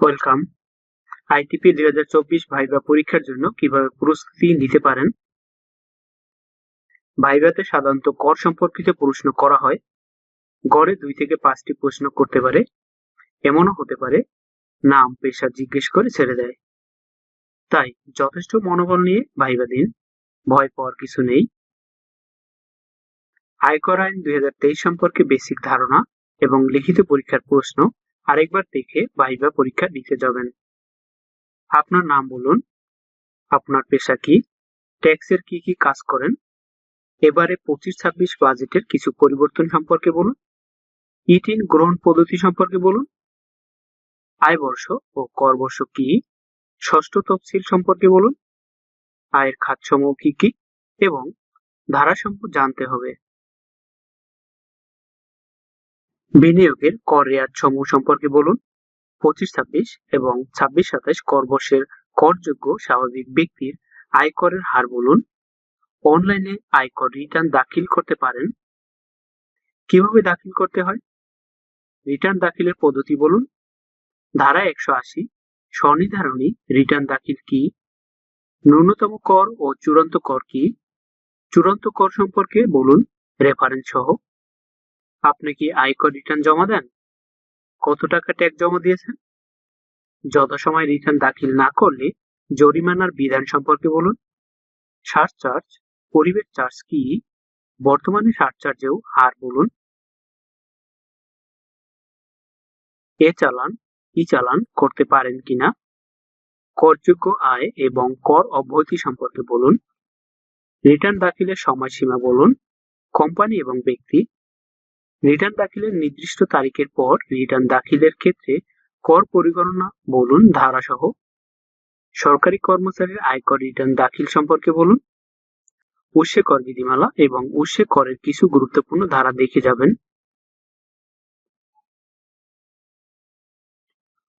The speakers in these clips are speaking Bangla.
ওয়েলকাম আইটিপি দুই হাজার চব্বিশ ভাইবা পরীক্ষার জন্য কীভাবে প্রস্তুতি নিতে পারেন? ভাইভাতে সাধারণত কর সম্পর্কিত প্রশ্ন করা হয়। গড়ে দুই থেকে পাঁচটি প্রশ্ন করতে পারে। এমনও হতে পারে, নাম, পেশা জিজ্ঞেস করে ছেড়ে দেয়। তাই যথেষ্ট মনোবল নিয়ে ভাইবা দিন। ভয় পাওয়ার কিছু নেই। আয়কর আইন দুই হাজার তেইশ সম্পর্কে বেসিক ধারণা এবং লিখিত পরীক্ষার প্রশ্ন। আরেকবার দেখে ভাইবা পরীক্ষা দিতে যাবেন। আপনার নাম বলুন। আপনার পেশা কি? ট্যাক্সের কি কি কাজ করেন? এবারে পঁচিশ ছাব্বিশ বাজেটের কিছু পরিবর্তন সম্পর্কে বলুন। ইটিন গ্রহণ পদ্ধতি সম্পর্কে বলুন। আয় বর্ষ ও কর বর্ষ কি? ষষ্ঠ তফসিল সম্পর্কে বলুন। আয়ের খাতসমূহ কি কি? এবং ধারাসমূহ জানতে হবে। বিনিয়োগের কর রেয়াত সমূহ সম্পর্কে বলুন। পঁচিশ, ছাব্বিশ এবং ছাব্বিশ, সাতাশ কর বর্ষের করযোগ্য স্বাভাবিক ব্যক্তির আয়করের হার বলুন। অনলাইনে আয়কর রিটার্ন দাখিল করতে পারেন। কীভাবে দাখিল করতে হয়? রিটার্ন দাখিলের পদ্ধতি বলুন। ধারা একশো আশি, স্বনির্ধারণী রিটার্ন দাখিল কি? ন্যূনতম কর ও চূড়ান্ত কর কি? চূড়ান্ত কর সম্পর্কে বলুন। রেফারেন্স সহ আপনি কি আয়কর রিটার্ন জমা দেন? কত টাকা ট্যাক্স জমা দিয়েছেন? যথাসময় রিটার্ন দাখিল না করলে জরিমানার বিধান সম্পর্কে বলুন। সার্চ চার্জ পরিবেশ চার্জ কি? বর্তমানে সার্চ চার্জেও হার বলুন। এ চালান, ই চালান করতে পারেন কিনা? করযোগ্য আয় এবং কর অব্যাহতি সম্পর্কে বলুন। রিটার্ন দাখিলের সময়সীমা বলুন। কোম্পানি এবং ব্যক্তি রিটার্ন দাখিলের নির্দিষ্ট তারিখের পর রিটার্ন দাখিলের ক্ষেত্রে কর পরিগণনা বলুন, ধারাসহ, সরকারি কর্মচারীর আয়কর রিটার্ন দাখিল সম্পর্কে বলুন, উৎসে কর বিধিমালা এবং উৎসে করের কিছু গুরুত্বপূর্ণ ধারা দেখে যাবেন।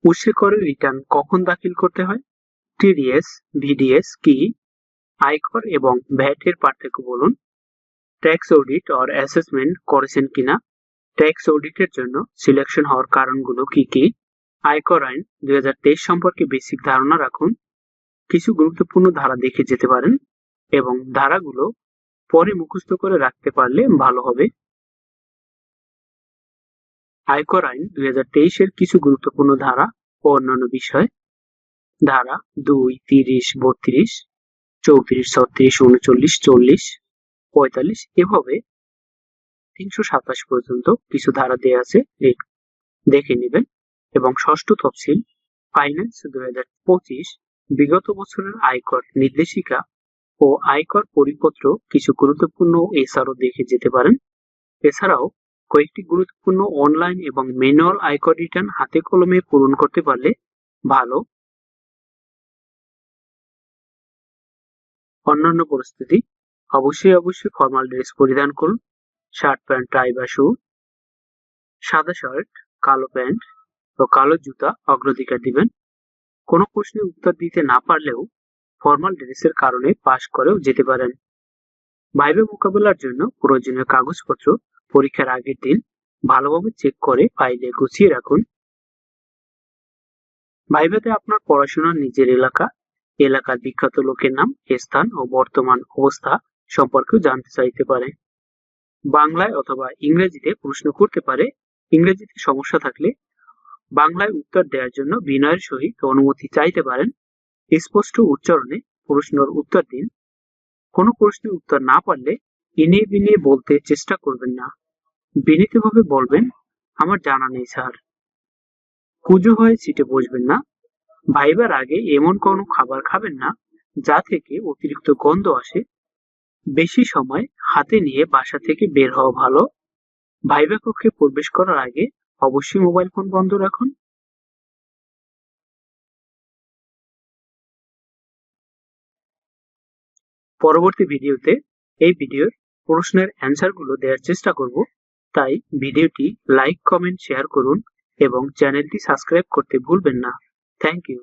উৎসে করের রিটার্ন কখন দাখিল করতে হয়? টিডিএস, ভিডিএস কি? আয়কর এবং ভ্যাট এর পার্থক্য বলুন। ট্যাক্স অডিট অর অ্যাসেসমেন্ট করেছেন কিনা? ট্যাক্স অডিটের জন্য সিলেকশন হওয়ার কারণগুলো কি কি? আয়কর আইন দুই হাজার তেইশ সম্পর্কে বেসিক ধারণা রাখুন। কিছু গুরুত্বপূর্ণ ধারা দেখে যেতে পারেন এবং ধারাগুলো পরে মুখস্থ করে রাখতে পারলে ভালো হবে। আয়কর আইন দুই হাজার তেইশ এর কিছু গুরুত্বপূর্ণ ধারা ও অন্যান্য বিষয়। ধারা দুই, তিরিশ, বত্রিশ, চৌত্রিশ, ছত্রিশ, উনচল্লিশ, চল্লিশ, পঁয়তাল্লিশ এভাবে তিনশো সাতাশ পর্যন্ত কিছু ধারা দেওয়া আছে দেখে নেবেন। এবং ষষ্ঠ তফসিল ফাইন্যান্স দুই হাজার পঁচিশ, বিগত বছরের আয়কর নির্দেশিকা ও আয়কর পরিপত্র কিছু গুরুত্বপূর্ণ এসআরও দেখে যেতে পারেন। এছাড়াও কয়েকটি গুরুত্বপূর্ণ অনলাইন এবং ম্যানুয়াল আয়কর রিটার্ন হাতে কলমে পূরণ করতে পারলে ভালো। অন্যান্য পরিস্থিতি অবশ্যই অবশ্যই ফর্মাল ড্রেস পরিধান করুন। শার্ট প্যান্ট, টাই বা শু, সাদা শার্ট, কালো প্যান্ট ও কালো জুতা অগ্রাধিকার দিবেন। কোনো প্রশ্নের উত্তর দিতে না পারলেও ফর্মাল ড্রেসের কারণে পাশ করেও যেতে পারেন। ভাইবে মোকাবেলার জন্য প্রয়োজনীয় কাগজপত্র পরীক্ষার আগের দিন ভালোভাবে চেক করে ফাইলে গুছিয়ে রাখুন। ভাইভাতে আপনার পড়াশোনার নিজের এলাকা, এলাকার বিখ্যাত লোকের নাম, স্থান ও বর্তমান অবস্থা সম্পর্কেও জানতে চাইতে পারে। বাংলায় অথবা ইংরেজিতে প্রশ্ন করতে পারে। ইংরেজিতে সমস্যা থাকলে বাংলায় উত্তর দেওয়ার জন্য বিনয়ের সহিত অনুমতি চাইতে পারেন। স্পষ্ট উচ্চারণে প্রশ্নের উত্তর দিন। কোনো প্রশ্নের উত্তর না পারলে ইনিয়ে বিনিয়ে বলতে চেষ্টা করবেন না। বিনীতভাবে বলবেন, আমার জানা নেই, স্যার। কুজো হয়ে সিটে বসবেন না। ভাইবার আগে এমন কোনো খাবার খাবেন না যা থেকে অতিরিক্ত গন্ধ আসে। বেশি সময় হাতে নিয়ে বাসা থেকে বের হওয়া ভালো। ভাইবা কক্ষে প্রবেশ করার আগে অবশ্যই মোবাইল ফোন বন্ধ রাখুন। পরবর্তী ভিডিওতে এই ভিডিওর প্রশ্নের অ্যান্সারগুলো দেওয়ার চেষ্টা করব। তাই ভিডিওটি লাইক কমেন্ট শেয়ার করুন এবং চ্যানেলটি সাবস্ক্রাইব করতে ভুলবেন না। Thank you